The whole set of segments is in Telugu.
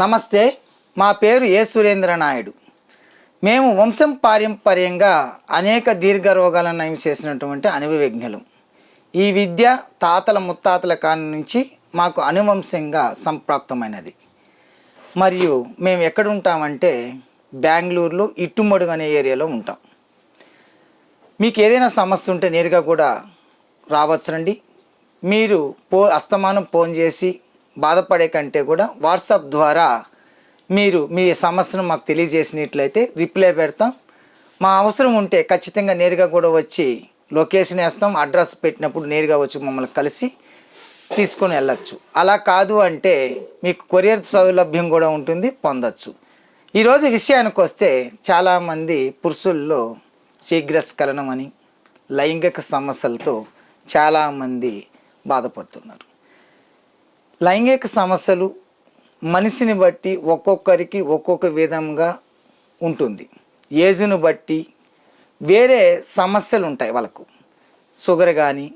నమస్తే మా పేరు ఏ సురేంద్ర నాయుడు. మేము వంశం పారంపర్యంగా అనేక దీర్ఘ రోగాలను నయం చేసినటువంటి అనుభవజ్ఞులు ఈ విద్య తాతల ముత్తాతల కాని నుంచి మాకు అనువంశంగా సంప్రాప్తమైనది. మరియు మేము ఎక్కడ ఉంటామంటే బెంగళూరులో ఇట్టుమడుగు అనే ఏరియాలో ఉంటాం. మీకు ఏదైనా సమస్య ఉంటే నేరుగా కూడా రావచ్చునండి. మీరు పో అస్తమానం ఫోన్ చేసి బాధపడే కంటే కూడా వాట్సాప్ ద్వారా మీరు మీ సమస్యను మాకు తెలియజేసినట్లయితే రిప్లై పెడతాం. మా అవసరం ఉంటే ఖచ్చితంగా నేరుగా కూడా వచ్చి లొకేషన్ వేస్తాం. అడ్రస్ పెట్టినప్పుడు నేరుగా వచ్చి మమ్మల్ని కలిసి తీసుకొని వెళ్ళచ్చు. అలా కాదు అంటే మీకు కొరియర్ సౌలభ్యం కూడా ఉంటుంది పొందొచ్చు. ఈరోజు విషయానికి వస్తే చాలామంది పురుషుల్లో శీఘ్రస్ఖలనం అని లైంగిక సమస్యలతో చాలామంది బాధపడుతున్నారు. లైంగిక సమస్యలు మనిషిని బట్టి ఒక్కొక్కరికి ఒక్కొక్క విధంగా ఉంటుంది. ఏజ్ను బట్టి వేరే సమస్యలు ఉంటాయి వాళ్ళకు. షుగర్ కానీ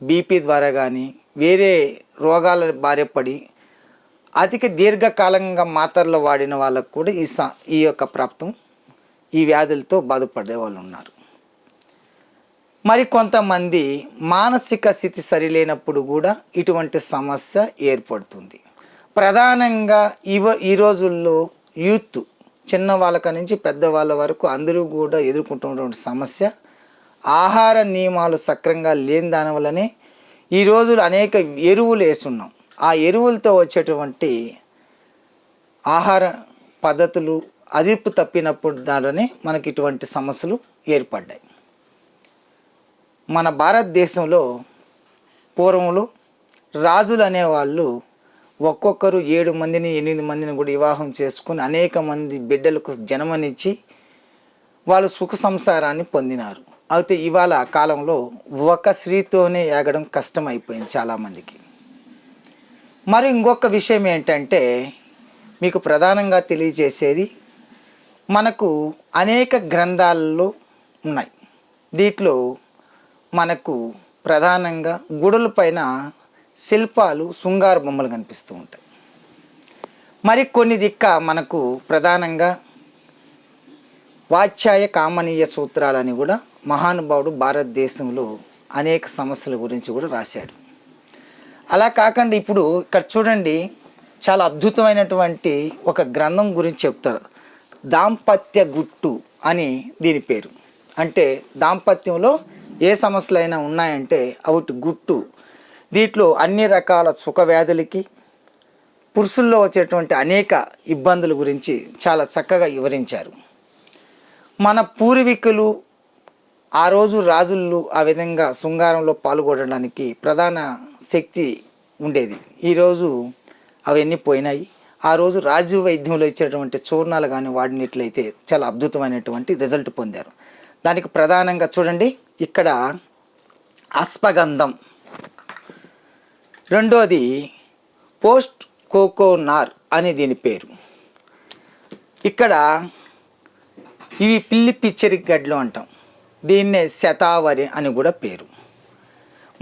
బీపీ ద్వారా కానీ వేరే రోగాల బారిపడి అధిక దీర్ఘకాలంగా మాత్రలు వాడిన వాళ్ళకు కూడా ఈ స ఈ యొక్క ప్రాప్తం ఈ వ్యాధులతో బాధపడే వాళ్ళు ఉన్నారు మరి కొంతమంది మానసిక స్థితి సరిలేనప్పుడు కూడా ఇటువంటి సమస్య ఏర్పడుతుంది. ప్రధానంగా ఇవ ఈ రోజుల్లో యూత్ చిన్న వాళ్ళక నుంచి పెద్దవాళ్ళ వరకు అందరూ కూడా ఎదుర్కొంటున్నటువంటి సమస్య ఆహార నియమాలు సక్రంగా లేని దానివల్లనే ఈ రోజులు అనేక ఎరువులు వేస్తున్నాం. ఆ ఎరువులతో వచ్చేటువంటి ఆహార పద్ధతులు అదుపు తప్పినప్పుడు దానిలోనే మనకి ఇటువంటి సమస్యలు ఏర్పడ్డాయి. మన భారతదేశంలో పూర్వంలో రాజులు అనేవాళ్ళు ఒక్కొక్కరు ఏడు మందిని ఎనిమిది మందిని కూడా వివాహం చేసుకుని అనేక మంది బిడ్డలకు జన్మనిచ్చి వాళ్ళు సుఖ సంసారాన్ని పొందినారు. అయితే ఇవాళ కాలంలో ఒక స్త్రీతోనే ఏగడం కష్టం అయిపోయింది చాలామందికి. మరి ఇంకొక విషయం ఏంటంటే మీకు ప్రధానంగా తెలియజేసేది మనకు అనేక గ్రంథాలలో ఉన్నాయి. దీంట్లో మనకు ప్రధానంగా గుడుల పైన శిల్పాలు శృంగార బొమ్మలు కనిపిస్తూ ఉంటాయి. మరి కొన్ని దిక్క మనకు ప్రధానంగా వాచ్యాయ కామనీయ సూత్రాలని కూడా మహానుభావుడు భారతదేశంలో అనేక సమస్యల గురించి కూడా రాశాడు. అలా కాకుండా ఇప్పుడు ఇక్కడ చూడండి చాలా అద్భుతమైనటువంటి ఒక గ్రంథం గురించి చెప్తారు. దాంపత్య గుట్టు అని దీని పేరు. అంటే దాంపత్యంలో ఏ సమస్యలైనా ఉన్నాయంటే అవుట్ గుట్టు. దీంట్లో అన్ని రకాల సుఖ వ్యాధులకి పురుషుల్లో వచ్చేటువంటి అనేక ఇబ్బందుల గురించి చాలా చక్కగా వివరించారు. మన పూర్వీకులు ఆ రోజు రాజులు ఆ విధంగా శృంగారంలో పాల్గొనడానికి ప్రధాన శక్తి ఉండేది. ఈరోజు అవన్నీ పోయినాయి. ఆ రోజు రాజు వైద్యంలో ఇచ్చేటువంటి చూర్ణాలు కానీ వాడినట్లయితే చాలా అద్భుతమైనటువంటి రిజల్ట్ పొందారు. దానికి ప్రధానంగా చూడండి. ఇక్కడ అశ్వగంధం రెండోది పోస్ట్ కోకోనార్ అని దీని పేరు. ఇక్కడ ఇవి పిల్లి పిచ్చరి గడ్లు అంటాం. దీన్నే శతావరి అని కూడా పేరు.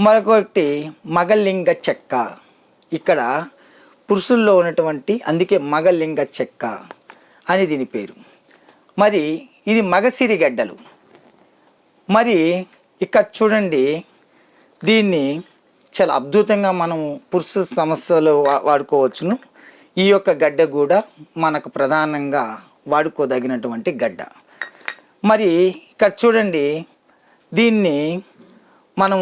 మరొకటి మగలింగ చెక్క. ఇక్కడ పురుషుల్లో ఉన్నటువంటి అందుకే మగలింగ చెక్క అని దీని పేరు. మరి ఇది మగసిరి గడ్డలు. మరి ఇక్కడ చూడండి దీన్ని చాలా అద్భుతంగా మనం పురుష సమస్యలు వాడుకోవచ్చును. ఈ యొక్క గడ్డ కూడా మనకు ప్రధానంగా వాడుకోదగినటువంటి గడ్డ. మరి ఇక్కడ చూడండి దీన్ని మనం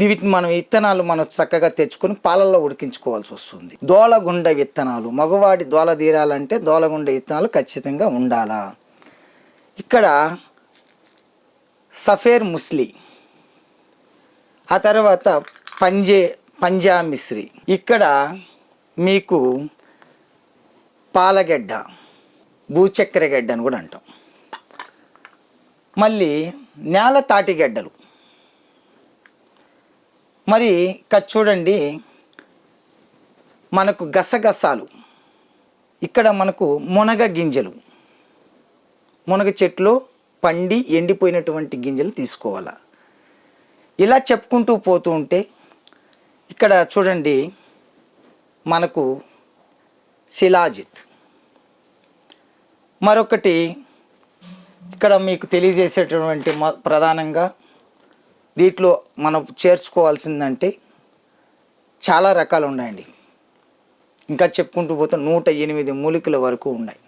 వీటిని మనం విత్తనాలు మనం చక్కగా తెచ్చుకొని పాలల్లో ఉడికించుకోవాల్సి వస్తుంది. దోలగుండ విత్తనాలు మగవాడి దోల తీరాలంటే దోలగుండ విత్తనాలు ఖచ్చితంగా ఉండాలా? ఇక్కడ సఫేర్ ముస్లి. ఆ తర్వాత పంజే పంజా మిశ్రి ఇక్కడ మీకు పాలగడ్డ భూచక్కెర గడ్డ అని కూడా అంటాం. మళ్ళీ నేల తాటిగడ్డలు మరి ఇక్కడ చూడండి మనకు గసగసాలు. ఇక్కడ మనకు మునగ గింజలు మునగ చెట్లు పండి ఎండిపోయినటువంటి గింజలు తీసుకోవాలా? ఇలా చెప్పుకుంటూ పోతూ ఉంటే ఇక్కడ చూడండి మనకు శిలాజిత్. మరొకటి ఇక్కడ మీకు తెలియజేసేటటువంటి ప్రధానంగా దీంట్లో మనం చేర్చుకోవాల్సిందంటే చాలా రకాలు ఉన్నాయండి. ఇంకా చెప్పుకుంటూ పోతే నూట ఎనిమిది మూలికల వరకు ఉన్నాయి.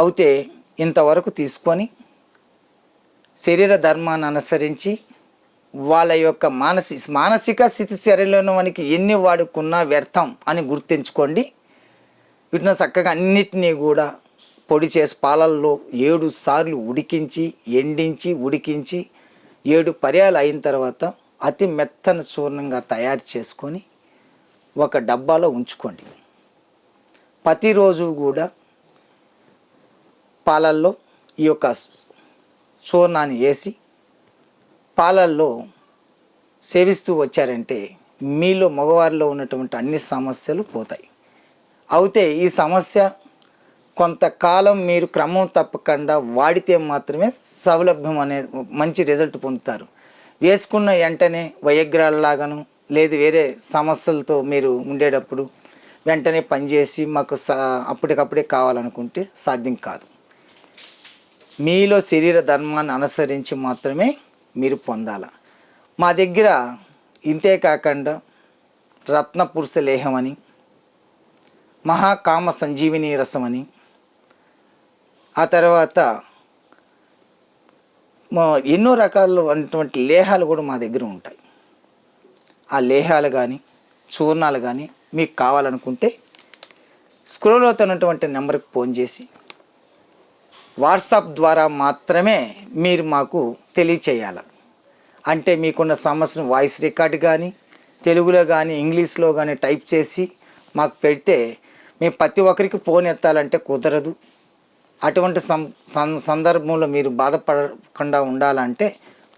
అయితే ఇంతవరకు తీసుకొని శరీర ధర్మాన్ని అనుసరించి వాళ్ళ యొక్క మానసి మానసిక స్థితి శరీరంలో మనకి ఎన్ని వాడుకున్నా వ్యర్థం అని గుర్తుంచుకోండి. వీటిని చక్కగా అన్నిటినీ కూడా పొడి చేసి పాలల్లో ఏడు సార్లు ఉడికించి ఎండించి ఉడికించి ఏడు పర్యాలు అయిన తర్వాత అతి మెత్తని చూర్ణంగా తయారు చేసుకొని ఒక డబ్బాలో ఉంచుకోండి. ప్రతిరోజు కూడా పాలల్లో ఈ యొక్క చూర్ణాన్ని వేసి పాలల్లో సేవిస్తూ వచ్చారంటే మీలో మగవారిలో ఉన్నటువంటి అన్ని సమస్యలు పోతాయి. అయితే ఈ సమస్య కొంతకాలం మీరు క్రమం తప్పకుండా వాడితే మాత్రమే సౌలభ్యం అనే మంచి రిజల్ట్ పొందుతారు. వేసుకున్న వెంటనే వయగ్రాలలాగాను లేదు వేరే సమస్యలతో మీరు ఉండేటప్పుడు వెంటనే పనిచేసి మాకు స అప్పటికప్పుడే కావాలనుకుంటే సాధ్యం కాదు. మీలో శరీర ధర్మాన్ని అనుసరించి మాత్రమే మీరు పొందాల. మా దగ్గర ఇంతే కాకుండా రత్న పురుష లేహం అని మహాకామ సంజీవిని రసం అని ఆ తర్వాత మా ఎన్నో రకాలు అటువంటి లేహాలు కూడా మా దగ్గర ఉంటాయి. ఆ లేహాలు కానీ చూర్ణాలు కానీ మీకు కావాలనుకుంటే స్క్రోల్ అవుతున్నటువంటి నెంబర్కి ఫోన్ చేసి వాట్సాప్ ద్వారా మాత్రమే మీరు మాకు తెలియచేయాలి. అంటే మీకున్న సమస్యను వాయిస్ రికార్డ్ కానీ తెలుగులో కానీ ఇంగ్లీష్లో కానీ టైప్ చేసి మాకు పెడితే మేము ప్రతి ఒక్కరికి ఫోన్ ఎత్తాలంటే కుదరదు. అటువంటి సం సందర్భంలో మీరు బాధపడకుండా ఉండాలంటే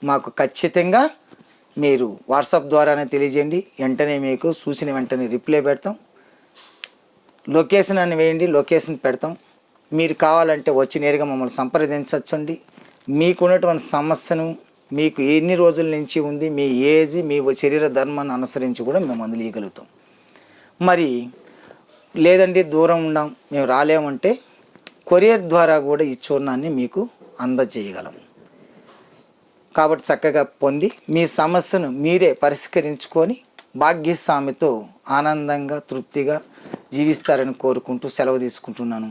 మాకు ఖచ్చితంగా మీరు వాట్సాప్ ద్వారానే తెలియజేయండి. వెంటనే మీకు చూసిన వెంటనే రిప్లై పెడతాం. లొకేషన్ అని వేయండి లొకేషన్ పెడతాం. మీరు కావాలంటే వచ్చి నేరుగా మమ్మల్ని సంప్రదించవచ్చండి మీకున్నటువంటి సమస్యను మీకు ఎన్ని రోజుల నుంచి ఉంది మీ ఏజ్ మీ శరీర ధర్మాన్ని అనుసరించి కూడా మేము మందులు ఇవ్వగలుగుతాం మరి లేదండి దూరం ఉన్నాం మేము రాలేమంటే కొరియర్ ద్వారా కూడా ఈ చూర్ణాన్ని మీకు అందజేయగలం. కాబట్టి చక్కగా పొంది మీ సమస్యను మీరే పరిష్కరించుకొని భాగ్యస్వామితో ఆనందంగా తృప్తిగా జీవిస్తారని కోరుకుంటూ సెలవు తీసుకుంటున్నాను.